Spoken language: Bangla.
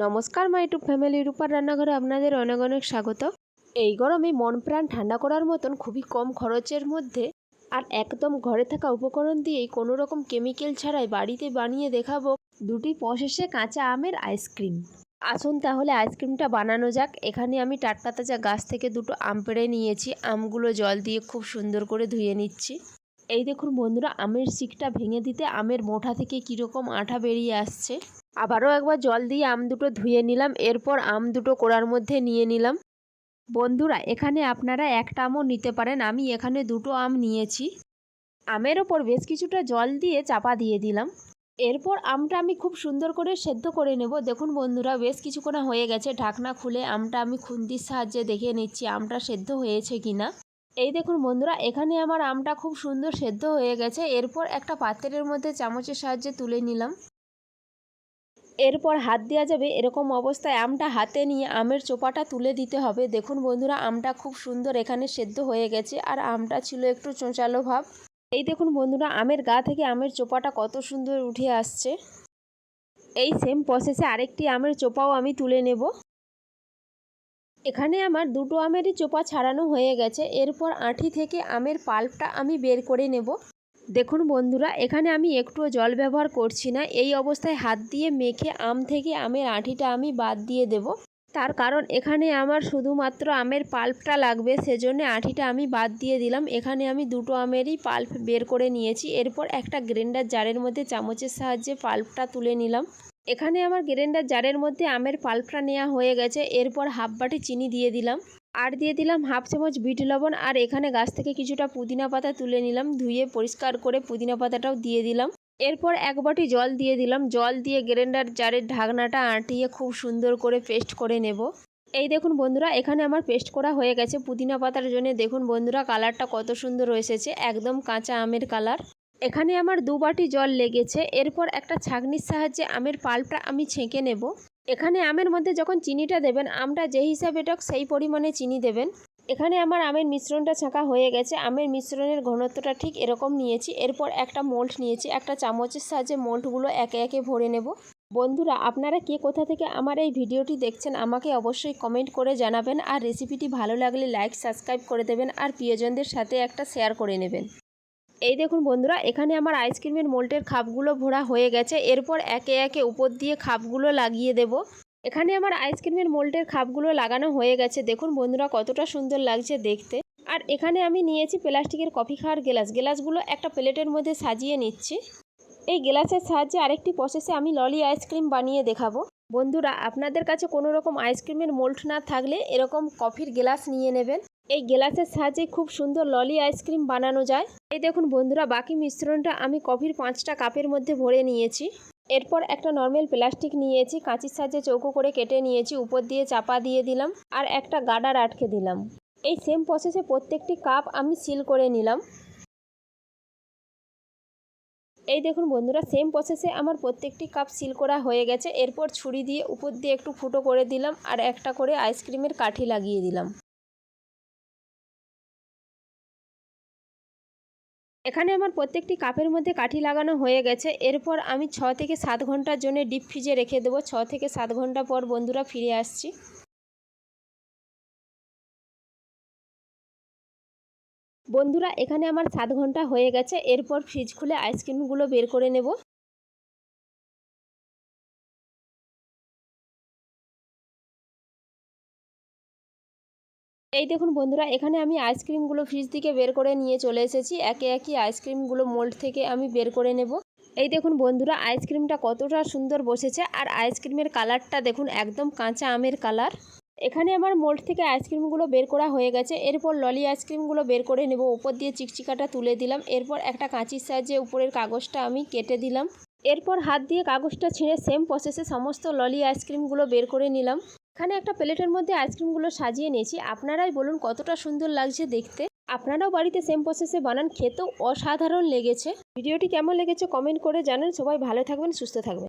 নমস্কার মাই টু ফ্যামিলি রূপার রান্নাঘরে আপনাদের অনেক অনেক স্বাগত। এই গরমে মন প্রাণ ঠান্ডা করার মতন খুবই কম খরচের মধ্যে আর একদম ঘরে থাকা উপকরণ দিয়েই কোনো রকম কেমিক্যাল ছাড়াই বাড়িতে বানিয়ে দেখাবো দুটি পশেসে কাঁচা আমের আইসক্রিম আসুন তাহলে আইসক্রিমটা বানানো যাক। এখানে আমি টাটকা তাজা গাছ থেকে দুটো আম পেড়ে নিয়েছি। আমগুলো জল দিয়ে খুব সুন্দর করে ধুয়ে নিচ্ছি। এই দেখুন বন্ধুরা, আমের শিকটা ভেঙে দিতে আমের মোঠা থেকে কীরকম আঠা বেরিয়ে আসছে। আবারও একবার জল দিয়ে আম দুটো ধুয়ে নিলাম, এরপর আম দুটো কোড়ার মধ্যে নিয়ে নিলাম। বন্ধুরা, এখানে আপনারা একটা আমও নিতে পারেন, আমি এখানে দুটো আম নিয়েছি। আমের ওপর বেশ কিছুটা জল দিয়ে চাপা দিয়ে দিলাম। এরপর আমটা আমি খুব সুন্দর করে সেদ্ধ করে নেব। দেখুন বন্ধুরা, বেশ কিছুক্ষণ হয়ে গেছে, ঢাকনা খুলে আমটা আমি খুন্তির সাহায্যে দেখে নিচ্ছি, আমটা সেদ্ধ হয়েছে কিনা। এই দেখুন বন্ধুরা, এখানে আমার আমটা খুব সুন্দর সেদ্ধ হয়ে গেছে। এরপর একটা পাত্রের মধ্যে চামচের সাহায্যে তুলে নিলাম। এরপর হাত দেওয়া যাবে এরকম অবস্থায় আমটা হাতে নিয়ে আমের চোপাটা তুলে দিতে হবে। দেখুন বন্ধুরা, আমটা খুব সুন্দর এখানে সেদ্ধ হয়ে গেছে আর আমটা ছিল একটু চোঁচালো ভাব। এই দেখুন বন্ধুরা, আমের গা থেকে আমের চোপাটা কত সুন্দর উঠে আসছে। এই সেম প্রসেসে আরেকটি আমের চোপাও আমি তুলে নেব। এখানে আমার দুটো আমেরই চোপা ছাড়ানো হয়ে গেছে। এরপর আঁঠি থেকে আমের পাল্পটা আমি বের করে নেব। দেখুন বন্ধুরা, এখানে আমি একটুও জল ব্যবহার করছি না। এই অবস্থায় হাত দিয়ে মেখে আম থেকে আমের আঁঠিটা আমি বাদ দিয়ে দেব। তার কারণ এখানে আমার শুধুমাত্র আমের পাল্পটা লাগবে, সেজন্য আঁঠিটা আমি বাদ দিয়ে দিলাম। এখানে আমি দুটো আমেরই পাল্প বের করে নিয়েছি। এরপর একটা গ্রেন্ডার জারের মধ্যে চামচের সাহায্যে পাল্পটা তুলে নিলাম। এখানে আমার গ্রেন্ডার জারের মধ্যে আমের পাল্পটা নেওয়া হয়ে গেছে। এরপর হাফ বাটি চিনি দিয়ে দিলাম। আর দিয়ে দিলাম হাফ চামচ বিট লবণ আর এখানে গাছ থেকে কিছুটা পুদিনা পাতা তুলে নিলাম, ধুয়ে পরিষ্কার করে পুদিনা পাতাটাও দিয়ে দিলাম। এরপর এক বাটি জল দিয়ে দিলাম, জল দিয়ে গ্রাইন্ডার জারের ঢাকনাটা আঁটিয়ে খুব সুন্দর করে পেস্ট করে নেব। এই দেখুন বন্ধুরা, এখানে আমার পেস্ট করা হয়ে গেছে পুদিনা পাতার জন্য। দেখুন বন্ধুরা, কালারটা কত সুন্দর এসেছে, একদম কাঁচা আমের কালার। এখানে আমার দু বাটি জল লেগেছে, এরপর একটা ছাঁকনির সাহায্যে আমের পাল্পটা আমি ছেঁকে নেব। এখানে আমের মধ্যে যখন চিনিটা দেবেন, আমটা যে হিসাবে টক সেই পরিমাণে চিনি দেবেন। এখানে আমার আমের মিশ্রণটা ছাঁকা হয়ে গেছে। আমের মিশ্রণের ঘনত্বটা ঠিক এরকম নিয়েছি। এরপর একটা মোল্ড নিয়েছি। একটা চামচের সাহায্যে মোল্ডগুলো একে একে ভরে নেব। বন্ধুরা, আপনারা কে কোথা থেকে আমার এই ভিডিওটি দেখছেন, আমাকে অবশ্যই কমেন্ট করে জানাবেন। আর রেসিপিটি ভালো লাগলে লাইক, সাবস্ক্রাইব করে দেবেন। আর প্রিয়জনদের সাথে একটা শেয়ার করে নেবেন। এই দেখুন বন্ধুরা, এখানে আমার আইসক্রিমের মোল্টের খাপগুলো ভরা হয়ে গেছে। এরপর একে একে উপর দিয়ে খাপগুলো লাগিয়ে দেব। এখানে আমার আইসক্রিমের মোল্টের খাপগুলো লাগানো হয়ে গেছে। দেখুন বন্ধুরা, কতটা সুন্দর লাগছে দেখতে। আর এখানে আমি নিয়েছি প্লাস্টিকের কফি খাওয়ার গ্লাস। গ্লাসগুলো একটা প্লেটের মধ্যে সাজিয়ে নিচ্ছি। এই গ্লাসের সাহায্যে আরেকটি প্রসেসে আমি ললি আইসক্রিম বানিয়ে দেখাবো। বন্ধুরা, আপনাদের কাছে কোনো রকম আইসক্রিমের মোল্ড না থাকলে এরকম কফির গ্লাস নিয়ে নেবেন। এই গ্লাসের সাহায্যে খুব সুন্দর ললি আইসক্রিম বানানো যায়। এই দেখুন বন্ধুরা, বাকি মিশ্রণটা আমি কফির পাঁচটা কাপের মধ্যে ভরে নিয়েছি। এরপর একটা নর্মাল প্লাস্টিক নিয়েছি, কাঁচির সাহায্যে চৌকো করে কেটে নিয়েছি, উপর দিয়ে চাপা দিয়ে দিলাম আর একটা গাডার আটকে দিলাম। এই সেম প্রসেসে প্রত্যেকটি কাপ আমি সিল করে নিলাম। এই দেখুন বন্ধুরা সেম প্রসেসে আমার প্রত্যেকটি কাপ সিল করা হয়ে গেছে। এরপর ছুরি দিয়ে উপর দিয়ে একটু ফুটো করে দিলাম আর একটা করে আইসক্রিমের কাঠি লাগিয়ে দিলাম। এখানে আমার প্রত্যেকটি কাপের মধ্যে কাঠি লাগানো হয়ে গেছে। এরপর আমি ছ থেকে সাত ঘণ্টার জন্য ডিপ ফ্রিজে রেখে দেবো। ছ থেকে সাত ঘণ্টা পর বন্ধুরা ফিরে আসছি। বন্ধুরা, এখানে আমার সাত ঘণ্টা হয়ে গেছে। এরপর ফ্রিজ খুলে আইসক্রিমগুলো বের করে নেব। এই দেখুন বন্ধুরা, এখানে আমি আইসক্রিমগুলো ফ্রিজ থেকে বের করে নিয়ে চলে এসেছি। একে একে আইসক্রিমগুলো মোল্ড থেকে আমি বের করে নেব। এই দেখুন বন্ধুরা আইসক্রিমটা কতটা সুন্দর বসেছে। আর আইসক্রিমের কালারটা দেখুন, একদম কাঁচা আমের কালার এখানে আমার মোল্ড থেকে আইসক্রিমগুলো বের করা হয়ে গেছে। এরপর ললি আইসক্রিমগুলো বের করে নেব। উপর দিয়ে চিকচিকাটা তুলে দিলাম। এরপর একটা কাঁচির সাহায্যে উপরের কাগজটা আমি কেটে দিলাম। এরপর হাত দিয়ে কাগজটা ছিঁড়ে সেম প্রসেসে সমস্ত ললি আইসক্রিমগুলো বের করে নিলাম। এখানে একটা প্লেটের মধ্যে আইসক্রিমগুলো সাজিয়ে নিয়েছি। আপনারাই বলুন কতটা সুন্দর লাগছে দেখতে। আপনারাও বাড়িতে সেম প্রসেসে বানান, খেতেও অসাধারণ লেগেছে। ভিডিওটি কেমন লেগেছে কমেন্ট করে জানান। সবাই ভালো থাকবেন, সুস্থ থাকবেন।